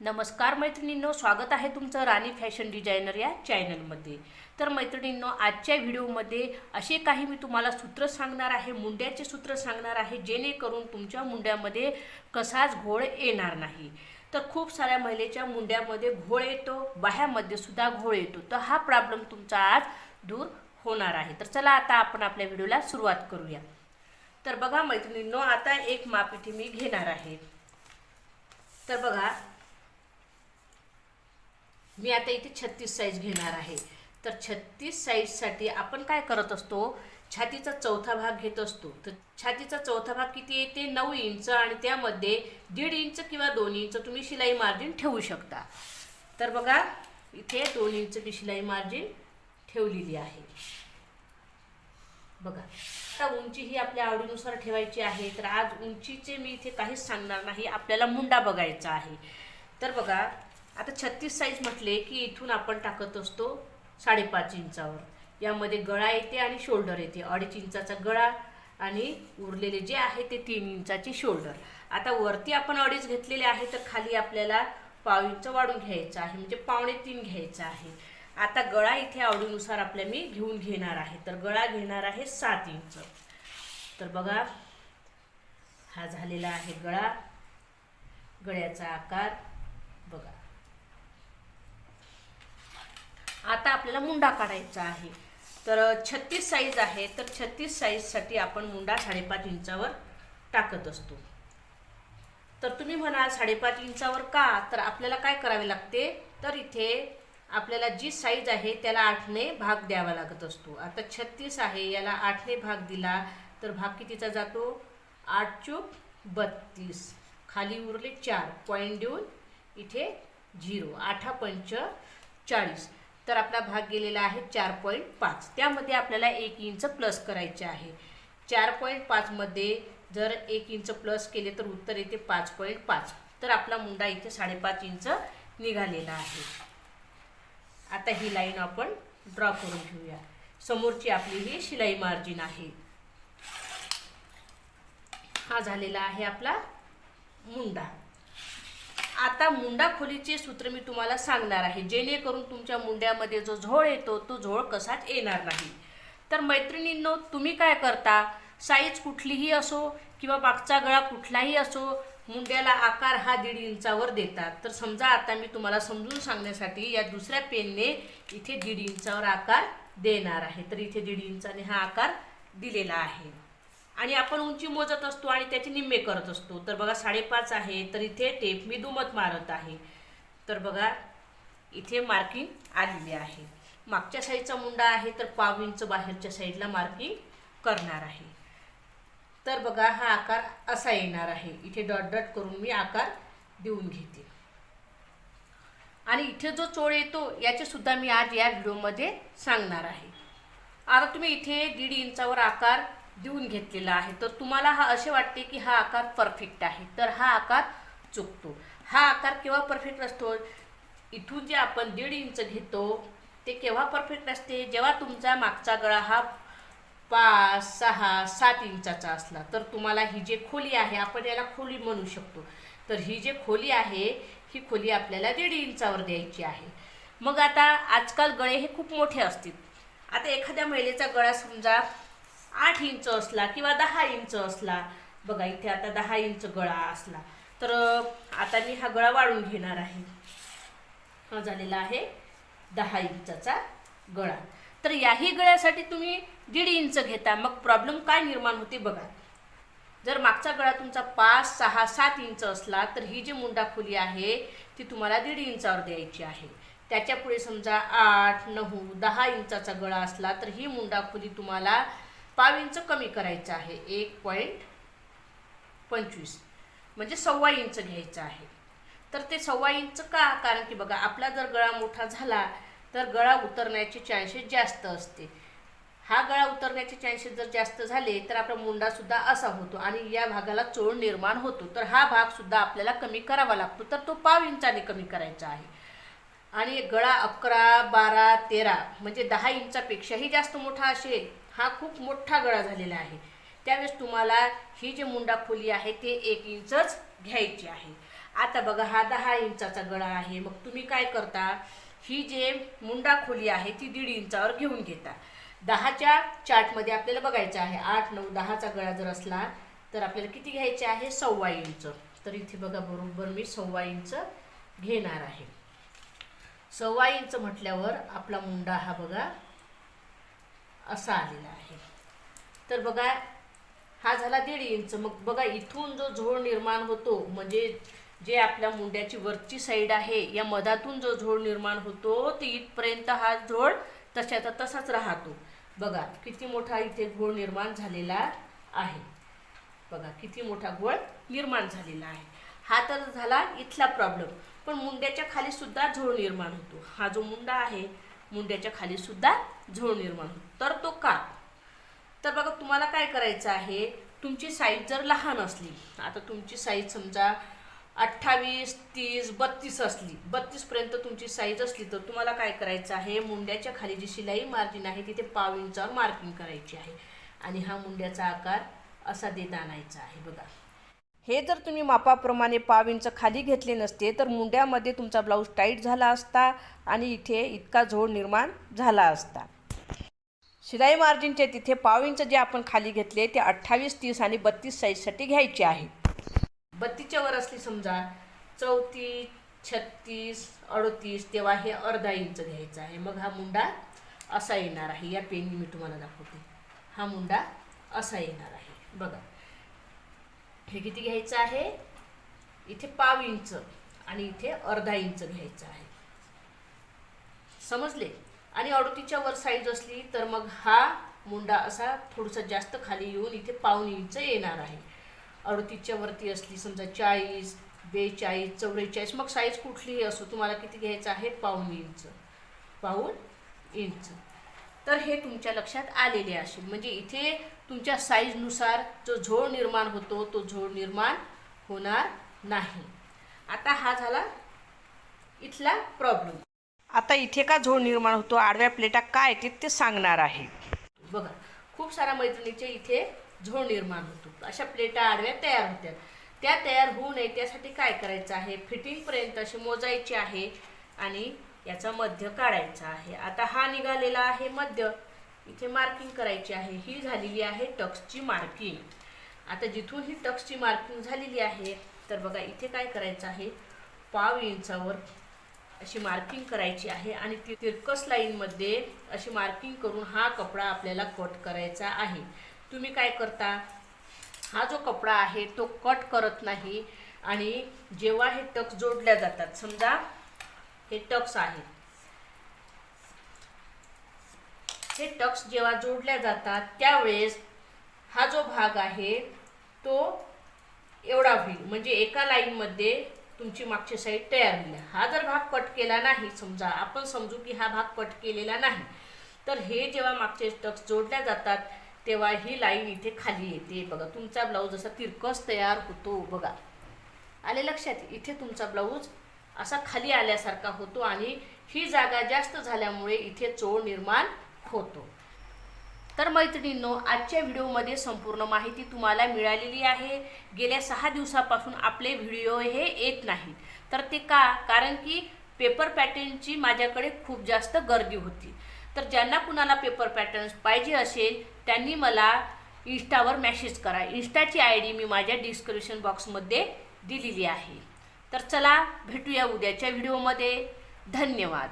नमस्कार मैत्रिणींनो स्वागत आहे तुमचं राणी फॅशन डिझायनर या चॅनलमध्ये. तर मैत्रिणींनो आजच्या व्हिडिओमध्ये असे काही मी तुम्हाला सूत्र सांगणार आहे मुंड्याचे सूत्र सांगणार आहे जेणेकरून तुमच्या मुंड्यामध्ये कसाच घोळ येणार नाही. तर खूप साऱ्या महिलेच्या मुंड्यामध्ये घोळ येतो बाह्यामध्ये सुद्धा घोळ येतो. तर हा प्रॉब्लेम तुमचा आज दूर होणार आहे. तर चला आता आपण आपल्या व्हिडिओला सुरुवात करूया. तर बघा मैत्रिणींनो आता एक माप इथे मी घेणार आहे. तर बघा मी आता इथे छत्तीस साईज घेणार आहे. तर छत्तीस साईजसाठी आपण काय करत असतो? छातीचा चौथा भाग घेत असतो. तर छातीचा चौथा भाग किती येते नऊ इंच आणि त्यामध्ये दीड इंच किंवा दोन इंच तुम्ही शिलाई मार्जिन ठेवू शकता. तर बघा इथे दोन इंच मी शिलाई मार्जिन ठेवलेली आहे. बघा आता उंची ही आपल्या आवडीनुसार ठेवायची आहे. तर आज उंचीचे मी इथे काहीच सांगणार नाही. आपल्याला मुंडा बघायचा आहे. तर बघा आता छत्तीस साईज म्हटले की इथून आपण टाकत असतो साडेपाच इंचावर. यामध्ये गळा येते आणि शोल्डर येते. अडीच इंचाचा गळा आणि उरलेले जे आहे ते तीन इंचाचे शोल्डर आता वरती आपण अडीच घेतलेले आहे तर खाली आपल्याला पाव इंच वाढून घ्यायचं आहे म्हणजे पावणे तीन घ्यायचं आहे. आता गळा इथे आवडीनुसार आपल्या मी घेऊन घेणार आहे. तर गळा घेणार आहे सात इंच. तर बघा हा झालेला आहे गळा. गळ्याचा आकार बघा. आता आपल्याला मुंडा काढायचा आहे. तर छत्तीस साईज आहे तर छत्तीस साईजसाठी आपण मुंडा साडेपाच इंचावर टाकत असतो. तर तुम्ही म्हणाल साडेपाच इंचावर का? तर आपल्याला काय करावे लागते? तर इथे आपल्याला जी साईज आहे त्याला आठने भाग द्यावा लागत असतो. आता छत्तीस आहे याला आठने भाग दिला तर भाग कितीचा जातो? आठ चूक बत्तीस. खाली उरले चार. पॉईंट देऊन इथे झिरो आठा पंच चाळीस. तर आपला भाग गेलेला आहे चार पॉईंट पाच. त्यामध्ये आपल्याला एक इंच प्लस करायचे आहे. चार पॉईंट पाचमध्ये जर एक इंच प्लस केले तर उत्तर येते पाच पॉईंट पाच. तर आपला मुंडा इथे साडेपाच इंच निघालेला आहे. आता ही लाईन आपण ड्रॉ करून घेऊया. समोरची आपली ही शिलाई मार्जिन आहे. हा झालेला आहे आपला मुंडा. आता मुंडा खोलीचे सूत्र मी तुम्हाला सांगणार आहे. जेणेकरून तुमच्या मुंड्यामध्ये जो झोळ येतो तो झोळ कसाच येणार नाही. तर मैत्रिणींनो तुम्ही काय करता? साईज कुठलीही असो किंवा मागचा गळा कुठलाही असो मुंड्याला आकार हा दीड इंचावर देतात. तर समजा आता मी तुम्हाला समजून सांगण्यासाठी या दुसऱ्या पेनने इथे दीड इंचावर आकार देणार आहे. तर इथे दीड इंचाने हा आकार दिलेला आहे. आणि आपण उंची मोजत असतो आणि त्याचे निम्मे करत असतो. तर बघा साडेपाच आहे तर इथे टेप मी दुमत मारत आहे. तर बघा इथे मार्किंग आलेली आहे. मागच्या साईडचा मुंडा आहे तर पाव इंच बाहेरच्या साईडला मार्किंग करणार आहे. तर बघा हा आकार असा येणार आहे. इथे डॉट डॉट करून मी आकार देऊन घेते. आणि इथे जो चोळ येतो याचे सुद्धा मी आज या व्हिडिओमध्ये सांगणार आहे. आता तुम्ही इथे दीड इंचावर आकार देऊन घेतलेला आहे. तर तुम्हाला हा असे वाटते की हा आकार परफेक्ट आहे. तर हा आकार चुकतो. हा आकार केव्हा परफेक्ट असतो इथून जे आपण दीड इंच घेतो ते केव्हा परफेक्ट असते जेव्हा तुमचा मागचा गळा हा पाच सहा सात इंचाचा असला तर तुम्हाला ही जे खोली आहे आपण याला खोली म्हणू शकतो. तर ही जे खोली आहे ही खोली आपल्याला दीड इंचावर द्यायची आहे. मग आता आजकाल गळे हे खूप मोठे असतील. आता एखाद्या महिलेचा गळा समजा आठ इंच असला किंवा दहा इंच असला. बघा इथे आता दहा इंच गळा असला. तर आता मी हा गळा वाढून घेणार आहे. हा झालेला आहे दहा इंचाचा गळा. तर याही गळ्यासाठी तुम्ही दीड इंच घेता. मग प्रॉब्लेम काय निर्माण होते बघा. जर मागचा गळा तुमचा पाच सहा सात इंच असला तर ही जी मुंडा खोली आहे ती तुम्हाला दीड इंचावर द्यायची आहे. त्याच्यापुढे समजा आठ नऊ दहा इंचाचा गळा असला तर ही मुंडा खोली तुम्हाला पाव इंच कमी करायचं आहे. एक पॉईंट पंचवीस. म्हणजे सव्वा इंच घ्यायचं आहे. तर ते सव्वा इंच का? कारण की बघा आपला जर गळा मोठा झाला तर गळा उतरण्याचे चान्सेस जास्त असते. हा गळा उतरण्याचे चान्सेस जर जास्त झाले तर आपला मुंडासुद्धा असा होतो आणि या भागाला चोळ निर्माण होतो. तर हा भागसुद्धा आपल्याला कमी करावा लागतो. तर तो पाव इंचाने कमी करायचा आहे. आणि गळा अकरा बारा तेरा म्हणजे दहा इंचापेक्षाही जास्त मोठा असेल हा खूप मोठा गळा झालेला आहे. त्यावेळेस तुम्हाला ही जी मुंडा खोली आहे ते एक इंचच घ्यायची आहे. आता बघा हा दहा इंचाचा गळा आहे. मग तुम्ही काय करता? ही जे मुंडा खोली आहे ती दीड इंचावर घेऊन घेता. दहाच्या चार्टमध्ये आपल्याला बघायचं आहे आठ नऊ दहाचा गळा जर असला तर आपल्याला किती घ्यायचे आहे? सव्वा इंच. तर इथे बघा बरोबर मी सव्वा इंच घेणार आहे. सव्वा इंच म्हटल्यावर आपला मुंडा हा बघा असा आलेला आहे. तर बघा हा झाला दीड इंच. मग बघा इथून जो झोळ निर्माण होतो म्हणजे जे आपल्या मुंड्याची वरची साईड आहे या मधातून जो झोळ निर्माण होतो ते इथपर्यंत हा झोळ तशाचा तसाच राहतो. बघा किती मोठा इथे घोळ निर्माण झालेला आहे. बघा किती मोठा घोळ निर्माण झालेला आहे. हा तर झाला इथला प्रॉब्लेम पण मुंड्याच्या खाली सुद्धा झोळ निर्माण होतो. हा जो मुंडा आहे मुंड्याच्या खाली सुद्धा झोळ निर्माण होतो. तर तो का? तर बघा तुम्हाला काय करायचं आहे? तुमची साईज जर लहान असली आता तुमची साईज समजा अठ्ठावीस तीस बत्तीस असली बत्तीसपर्यंत तुमची साईज असली तर तुम्हाला काय करायचं आहे? मुंड्याच्या खाली जी शिलाई मार्जिन आहे तिथे पाव इंचावर मार्किंग करायची आहे. आणि हा मुंड्याचा आकार असा देत आणायचा आहे. बघा. हे जर तुम्ही मापाप्रमाणे पाव इंच खाली घेतले नसते तर मुंड्यामध्ये तुमचा ब्लाऊज टाईट झाला असता आणि इथे इतका झोड निर्माण झाला असता. शिलाई मार्जिनचे तिथे पाव इंच जे आपण खाली घेतले ते अठ्ठावीस तीस आणि बत्तीस साईजसाठी घ्यायचे आहे. बत्तीसच्या वर असली समजा चौतीस छत्तीस अडतीस तेव्हा हे अर्धा इंच घ्यायचं आहे. मग हा मुंडा असा येणार आहे. या पेननी मी तुम्हाला दाखवते. हा मुंडा असा येणार आहे. बघा. हे किती घ्यायचं आहे? इथे पाव इंच आणि इथे अर्धा इंच घ्यायचं आहे. समजले? आणि अडतीच्या वर साईज असली तर मग हा मुंडा असा थोडासा जास्त खाली येऊन इथे पाऊन इंच येणार आहे. अडतीच्या वरती असली समजा चाळीस बेचाळीस चौवेचाळीस मग साईज कुठलीही असो तुम्हाला किती घ्यायचं आहे? पाऊन इंच. पाऊन इंच. तर हे तुमच्या लक्षात आलेले असेल. म्हणजे इथे तुमच्या साईजनुसार जो झोळ निर्माण होतो तो झोळ निर्माण होणार नाही. आता हा झाला इथला प्रॉब्लेम आता इथे का झोळ निर्माण होतो आडव्या प्लेटा काय येते ते सांगणार आहे. बघा खूप साऱ्या मैत्रिणीचे इथे झोळ निर्माण होतो. अशा प्लेटा आडव्या तयार होत्या. त्या तयार होऊ नये त्यासाठी काय करायचं आहे? फिटिंगपर्यंत असे मोजायचे आहे आणि याचा मध्य काढायचा आहे. आता हा निघालेला आहे मध्य. इथे मार्किंग करायची आहे. ही झालेली आहे टक्सची मार्किंग आता जिथून ही टक्सची मार्किंग झालेली आहे तर बघा इथे काय करायचं आहे? पाव इंचावर अशी मार्किंग करायची आहे आणि ती तिरकस लाईनमध्ये अशी मार्किंग करून हा कपडा आपल्याला कट करायचा आहे. तुम्ही काय करता? हा जो कपडा आहे तो कट करत नाही आणि जेव्हा हे टक्स जोडल्या जातात समजा हे टक्स आहेत हे टक्स जेव्हा जोडल्या जातात त्यावेळेस हा जो भाग आहे तो एवढा होईल. म्हणजे एका लाईनमध्ये तुमची मागची साईड तयार होईल. हा जर भाग कट केला नाही समजा आपण समजू की हा भाग कट केलेला नाही तर हे जेव्हा मागचे टक्स जोडल्या जातात तेव्हा ही लाईन इथे खाली येते. बघा तुमचा ब्लाऊज असा तिरकस तयार होतो बघा. आले लक्षात? इथे तुमचा ब्लाऊज असा खाली आल्यासारखा होतो आणि ही जागा जास्त झाल्यामुळे इथे चोळ निर्माण होतो. तर मैत्रिणींनो आजच्या व्हिडिओमध्ये संपूर्ण माहिती तुम्हाला मिळालेली आहे. गेल्या सहा दिवसापासून आपले व्हिडिओ हे येत नाहीत. तर ते का? कारण की पेपर पॅटर्नची माझ्याकडे खूप जास्त गर्दी होती. तर ज्यांना कुणाला पेपर पॅटर्न्स पाहिजे असेल त्यांनी मला इन्स्टावर मॅसेज करा. इन्स्टाची आय डी मी माझ्या डिस्क्रिप्शन बॉक्समध्ये दिलेली आहे. तर चला भेटूया उद्याच्या व्हिडिओमध्ये. धन्यवाद.